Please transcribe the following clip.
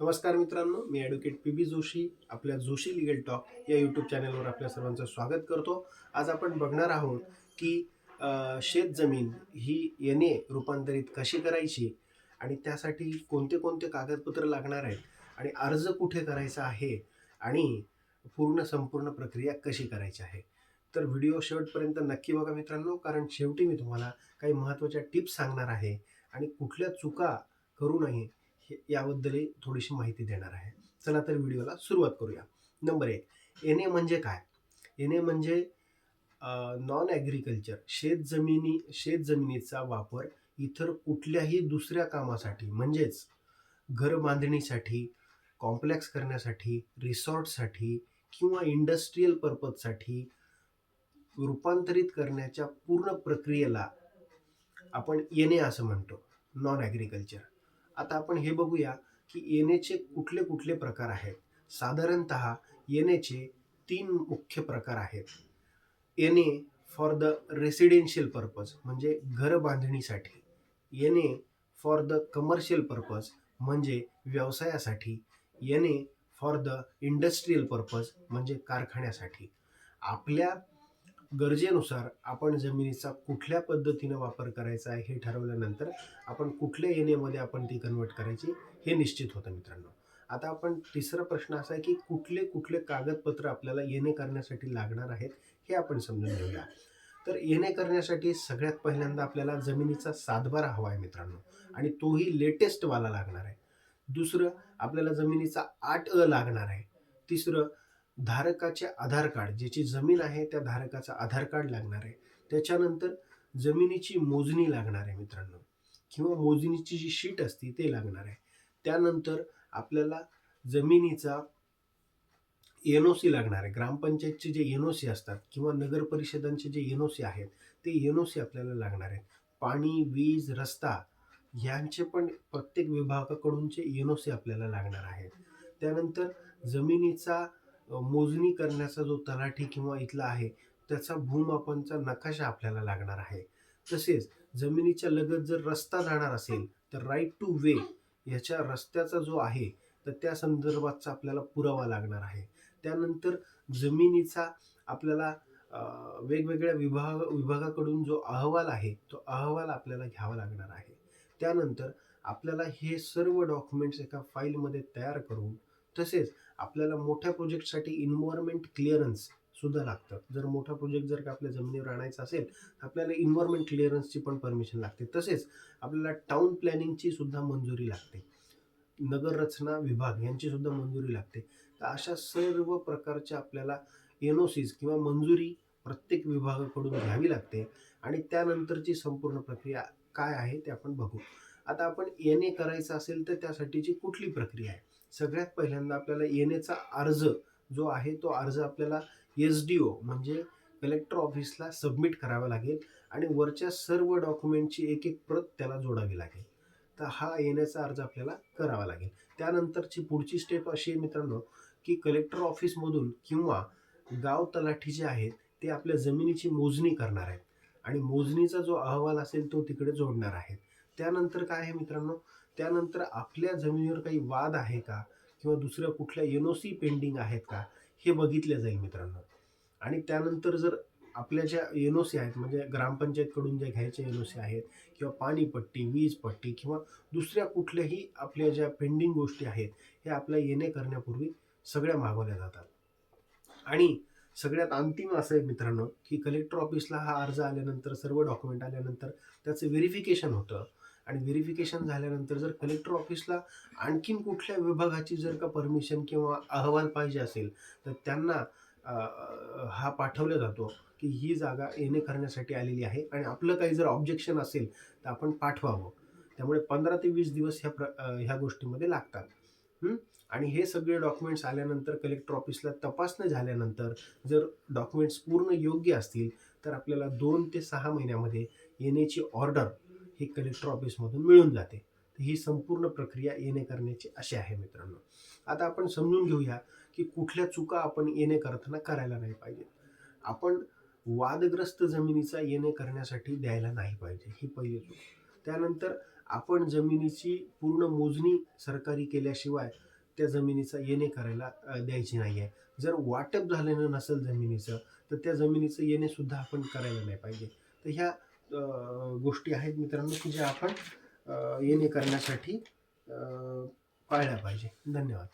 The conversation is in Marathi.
नमस्कार मित्रांनो मी ॲडव्होकेट पी बी जोशी आपल्या जोशी लिगल टॉक या यूट्यूब चॅनलवर आपल्या सर्वांचं स्वागत करतो. आज आपण बघणार आहोत की शेतजमीन शेत जमीन ही येणे रूपांतरित कशी करायची आणि त्यासाठी कोणते कोणते कागदपत्र लागणार आहेत आणि अर्ज कुठे करायचा आहे आणि पूर्ण संपूर्ण प्रक्रिया कशी करायची आहे. तर व्हिडिओ शेवटपर्यंत नक्की बघा मित्रांनो कारण शेवटी मी तुम्हाला काही महत्त्वाच्या टिप्स सांगणार आहे आणि कुठल्या चुका करू नये हे थोडीशी माहिती देणार आहे. चला तर व्हिडिओला सुरुवात करूया. नंबर एक एन ए म्हणजे काय? एन ए म्हणजे नॉन ॲग्रिकल्चर शेत जमिनी शेत जमिनीचा वापर इतर कुठल्याही दुसऱ्या कामासाठी म्हणजेच घर बांधणीसाठी कॉम्प्लेक्स करण्यासाठी रिसॉर्टसाठी किंवा इंडस्ट्रीयल पर्पजसाठी रूपांतरित करण्याच्या पूर्ण प्रक्रियेला आपण येणे असं म्हणतो. नॉन ॲग्रिकल्चर आता आपण हे बघूया की येण्याचे कुठले कुठले प्रकार आहेत. साधारणत येण्याचे तीन मुख्य प्रकार आहेत. येणे फॉर द रेसिडेन्शियल पर्पज म्हणजे घर बांधणीसाठी. येणे फॉर द कमर्शियल पर्पज म्हणजे व्यवसायासाठी. येणे फॉर द इंडस्ट्रीयल पर्पज म्हणजे कारखान्यासाठी. आपल्या गरजेनुसार आपण जमिनीचा कुठल्या पद्धतीनं वापर करायचा आहे हे ठरवल्यानंतर आपण कुठल्या येण्यामध्ये आपण ती कन्वर्ट करायची हे निश्चित होतं मित्रांनो. आता आपण तिसरा प्रश्न असा आहे की कुठले कुठले कागदपत्र आपल्याला येणे करण्यासाठी लागणार आहेत हे आपण समजून घेऊया. तर येणे करण्यासाठी सगळ्यात पहिल्यांदा आपल्याला जमिनीचा सातबारा हवा आहे मित्रांनो आणि तोही लेटेस्टवाला लागणार आहे. दुसरं आपल्याला जमिनीचा आठ अ लागणार आहे. तिसरं धारकाचे आधार कार्ड ज्याची जमीन आहे त्या धारकाचा आधार कार्ड लागणार आहे. त्याच्यानंतर जमिनीची मोजणी लागणार आहे मित्रांनो. किंवा मोजणीची जी शीट असते ते लागणार आहे. त्यानंतर आपल्याला जमिनीचा एन ओ सी लागणार आहे. ग्रामपंचायतचे जे एन ओ सी असतात किंवा नगर परिषदांचे जे एन ओ सी आहेत ते एन ओ सी आपल्याला लागणार आहेत. पाणी वीज रस्ता यांचे पण प्रत्येक विभागाकडूनचे एन ओ सी आपल्याला लागणार आहेत. त्यानंतर जमिनीचा मोजणी करण्याचा जो तलाठी किंवा इथला आहे त्याचा भूमापनचा नकाशा आपल्याला लागणार आहे. तसेच जमिनीच्या लगत जर रस्ता जाणार असेल तर राईट टू वे याच्या रस्त्याचा जो आहे तर त्या संदर्भातचा आपल्याला पुरावा लागणार आहे. त्यानंतर जमिनीचा आपल्याला वेगवेगळ्या विभाग विभागाकडून जो अहवाल आहे तो अहवाल आपल्याला घ्यावा लागणार आहे. त्यानंतर आपल्याला हे सर्व डॉक्युमेंट्स एका फाईलमध्ये तयार करून तसेच आपल्याला मोठ्या प्रोजेक्टसाठी इन्व्हायरमेंट क्लिअरन्स सुद्धा लागतं. जर मोठा प्रोजेक्ट जर का आपल्या जमिनीवर आणायचा असेल तर आपल्याला इन्व्हायरमेंट क्लिअरन्सची पण परमिशन लागते. तसेच आपल्याला टाऊन प्लॅनिंगची सुद्धा मंजुरी लागते. नगर रचना विभाग यांची सुद्धा मंजुरी लागते. तर अशा सर्व प्रकारच्या आपल्याला एन ओ सीज किंवा मंजुरी प्रत्येक विभागाकडून घ्यावी लागते आणि त्यानंतरची संपूर्ण प्रक्रिया काय आहे ते आपण बघू. आता आपण एन ए करायचं असेल तर त्यासाठीची कुठली प्रक्रिया आहे? सगळ्यात पहिल्यांदा आपल्याला येण्याचा अर्ज जो आहे तो अर्ज आपल्याला एस डी ओ म्हणजे कलेक्टर ऑफिसला सबमिट करावा लागेल आणि वरच्या सर्व डॉक्युमेंटची एक एक प्रत त्याला जोडावी लागेल. तर हा येण्याचा अर्ज आपल्याला करावा लागेल. त्यानंतरची पुढची स्टेप अशी आहे मित्रांनो की कलेक्टर ऑफिसमधून किंवा गाव तलाठी जे आहेत ते आपल्या जमिनीची मोजणी करणार आहेत. आणि मोजणीचा जो अहवाल असेल तो तिकडे जोडणार आहेत. त्यानंतर काय आहे मित्रांनो त्यानंतर आपल्या जमिनीवर काही वाद आहे का? किंवा दुसऱ्या कुठल्या एन ओ सी पेंडिंग आहेत का? हे बघितलं जाईल मित्रांनो. आणि त्यानंतर जर आपल्या ज्या एन ओ सी आहेत म्हणजे ग्रामपंचायतकडून ज्या घ्यायच्या एन ओ सी आहेत किंवा पाणीपट्टी वीज पट्टी किंवा दुसऱ्या कुठल्याही आपल्या ज्या पेंडिंग गोष्टी आहेत हे आपल्या येणे करण्यापूर्वी सगळ्या मागवल्या जातात. आणि सगळ्यात अंतिम असं आहे मित्रांनो की कलेक्टर ऑफिसला हा अर्ज आल्यानंतर सर्व डॉक्युमेंट आल्यानंतर त्याचं व्हेरिफिकेशन होतं. आणि व्हेरिफिकेशन झाल्यानंतर जर कलेक्टर ऑफिसला आणखीन कुठल्या विभागाची जर का परमिशन किंवा अहवाल पाहिजे असेल तर त्यांना हा पाठवला जातो की ही जागा येणे करण्यासाठी आलेली आहे आणि आपलं काही जर ऑब्जेक्शन असेल तर आपण पाठवावं. त्यामुळे पंधरा ते वीस दिवस ह्या प्र ह्या गोष्टीमध्ये लागतात. आणि हे सगळे डॉक्युमेंट्स आल्यानंतर कलेक्टर ऑफिसला तपासणी झाल्यानंतर जर डॉक्युमेंट्स पूर्ण योग्य असतील तर आपल्याला दोन ते सहा महिन्यामध्ये येण्याची ऑर्डर हे कलेक्टर ऑफिसमधून मिळून जाते. ही संपूर्ण प्रक्रिया येणे करण्याची अशी आहे मित्रांनो. आता आपण समजून घेऊया की कुठल्या चुका आपण येणे करताना करायला नाही पाहिजे. आपण वादग्रस्त जमिनीचा येणे करण्यासाठी द्यायला नाही पाहिजे ही पहिली चूक. त्यानंतर आपण जमिनीची पूर्ण मोजणी सरकारी केल्याशिवाय त्या जमिनीचा येणे करायला द्यायची नाही आहे जर वाटप झालेलं नसेल जमिनीचं तर त्या जमिनीचं येणे सुद्धा आपण करायला नाही पाहिजे. तर ह्या गोष्टी आहेत मित्रांनो की ज्या आपण येणे करण्यासाठी पाळल्या पाहिजे. धन्यवाद.